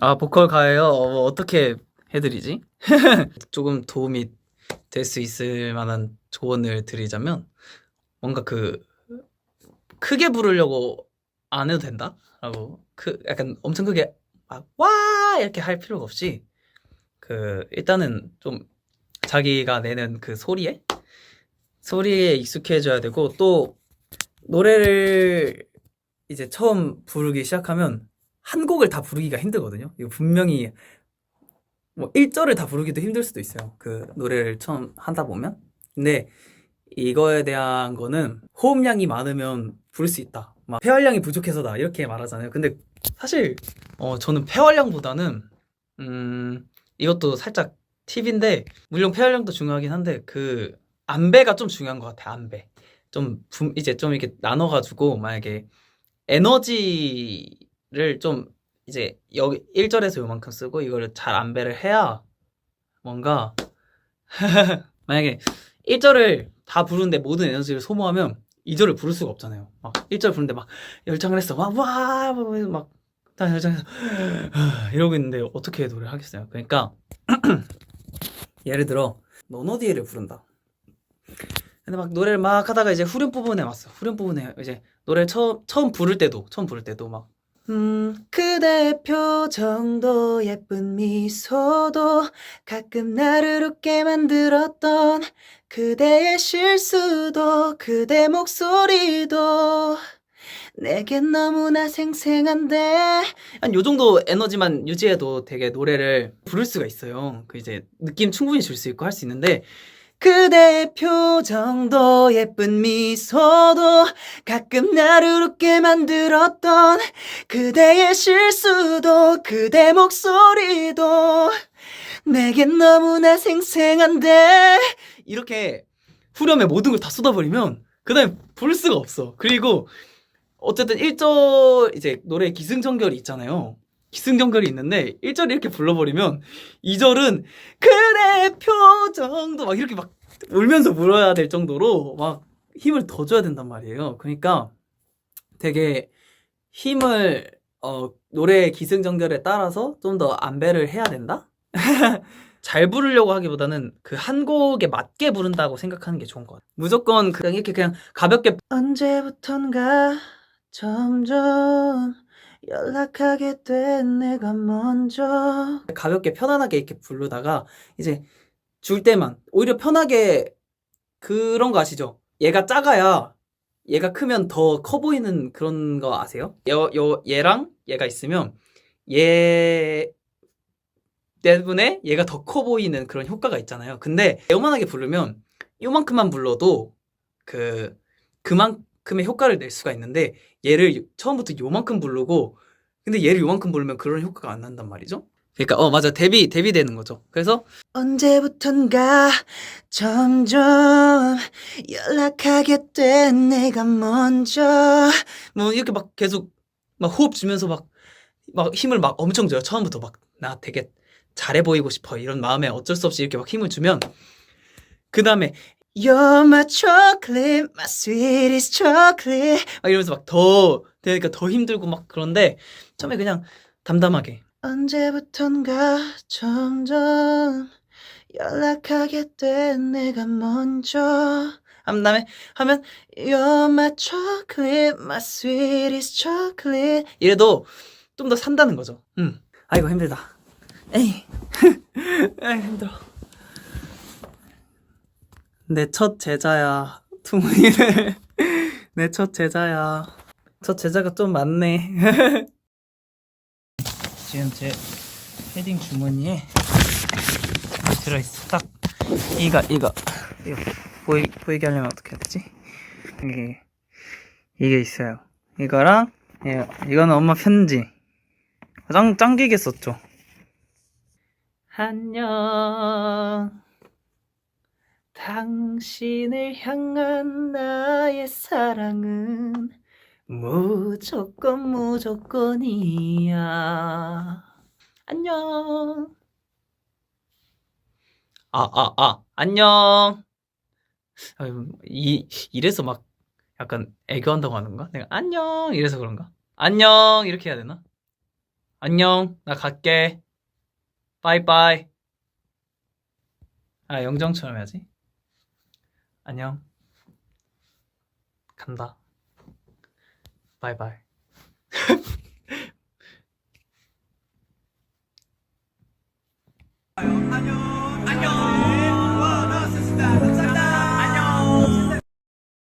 아, 보컬 가요? 어, 어떻게 해드리지? 조금 도움이 될 수 있을 만한 조언을 드리자면, 뭔가 그, 크게 부르려고 안 해도 된다? 라고, 그, 약간 엄청 크게, 막, 와! 이렇게 할 필요가 없이, 그, 일단은 좀 자기가 내는 그 소리에, 소리에 익숙해져야 되고, 또, 노래를 이제 처음 부르기 시작하면, 한 곡을 다 부르기가 힘들거든요. 이거 분명히 뭐 1절을 다 부르기도 힘들 수도 있어요. 그 노래를 처음 하다 보면. 근데 이거에 대한 거는 호흡량이 많으면 부를 수 있다. 막 폐활량이 부족해서다. 이렇게 말하잖아요. 근데 사실 어 저는 폐활량보다는 음 이것도 살짝 팁인데 물론 폐활량도 중요하긴 한데 그 안배가 좀 중요한 것 같아요. 안배. 좀 분- 이제 좀 이렇게 나눠 가지고 만약에 에너지를 좀 이제 여기 1절에서 요만큼 쓰고 이거를 잘 안배를 해야 뭔가 만약에 1절을 다 부르는데 모든 에너지를 소모하면 2절을 부를 수가 없잖아요. 막 1절 부르는데 막 열창을 했어. 막 와! 막 다 열창해서 이러고 있는데 어떻게 노래를 하겠어요? 그러니까 예를 들어 노노디에를 부른다. 근데 막 노래를 막 하다가 이제 후렴 부분에 왔어. 후렴 부분에 이제 노래를 처음 처음 부를 때도 처음 부를 때도 막 음, 그대 표정도 예쁜 미소도 가끔 나를 웃게 만들었던 그대의 실수도 그대 목소리도 내겐 너무나 생생한데 한 요 정도 에너지만 유지해도 되게 노래를 부를 수가 있어요. 그 이제 느낌 충분히 줄 수 있고 할 수 있는데 그대의 표정도 예쁜 미소도 가끔 나를 웃게 만들었던 그대의 실수도 그대 목소리도 내겐 너무나 생생한데. 이렇게 후렴에 모든 걸 다 쏟아버리면 그 다음에 부를 수가 없어. 그리고 어쨌든 1절 이제 노래 기승전결이 있잖아요. 기승전결이 있는데 1절 이렇게 불러버리면 2절은 그대 표정도 막 이렇게 막 울면서 불어야 될 정도로 막 힘을 더 줘야 된단 말이에요 그러니까 되게 힘을 어, 노래의 기승전결에 따라서 좀 더 안배를 해야 된다? 잘 부르려고 하기보다는 그 한 곡에 맞게 부른다고 생각하는 게 좋은 것 같아요. 무조건 그냥 이렇게 그냥 가볍게 언제부턴가 점점 연락하게 된 내가 먼저 가볍게 편안하게 이렇게 부르다가 이제 줄 때만 오히려 편하게 그런 거 아시죠? 얘가 작아야 얘가 크면 더 커 보이는 그런 거 아세요? 여, 여, 얘랑 얘가 있으면 얘 때문에 얘가 더 커 보이는 그런 효과가 있잖아요. 근데 요만하게 부르면 요만큼만 불러도 그 그만큼의 효과를 낼 수가 있는데 얘를 처음부터 요만큼 부르고 근데 얘를 요만큼 부르면 그런 효과가 안 난단 말이죠. 그러니까 어 맞아 데뷔 데뷔 되는 거죠. 그래서 언제부턴가 점점 연락하게 된 내가 먼저 뭐 이렇게 막 계속 막 호흡 주면서 막 막 힘을 막 엄청 줘요. 처음부터 막 나 되게 잘해 보이고 싶어 이런 마음에 어쩔 수 없이 이렇게 막 힘을 주면 그 다음에 You're my chocolate, my sweetest chocolate 막 이러면서 막 더 되니까 더 힘들고 막 그런데 처음에 그냥 담담하게 언제부턴가 점점 연락하게 된 내가 먼저 한 다음에 하면 You're my chocolate, my sweetest chocolate 이래도 좀 더 산다는 거죠. 음. 아이고 힘들다. 에이. 에이 힘들어. 내 첫 제자야. 투문이네. 내 첫 제자야. 첫 제자가 좀 많네. 지금 제 패딩 주머니에 들어있어. 딱 이가 이거 이거 보이 보이게 하려면 어떻게 해야 되지? 이게 이게 있어요. 이거랑 이거, 이거는 엄마 편지. 짱 짱기게 썼죠. 안녕. 당신을 향한 나의 사랑은 무조건 무조건이야. 안녕. 아, 아, 아, 안녕. 아유, 이, 이래서 막 약간 애교한다고 하는가? 내가 안녕! 이래서 그런가? 안녕! 이렇게 해야 되나? 안녕. 나 갈게. 빠이빠이. 아, 영정처럼 해야지. 안녕. 간다. 바이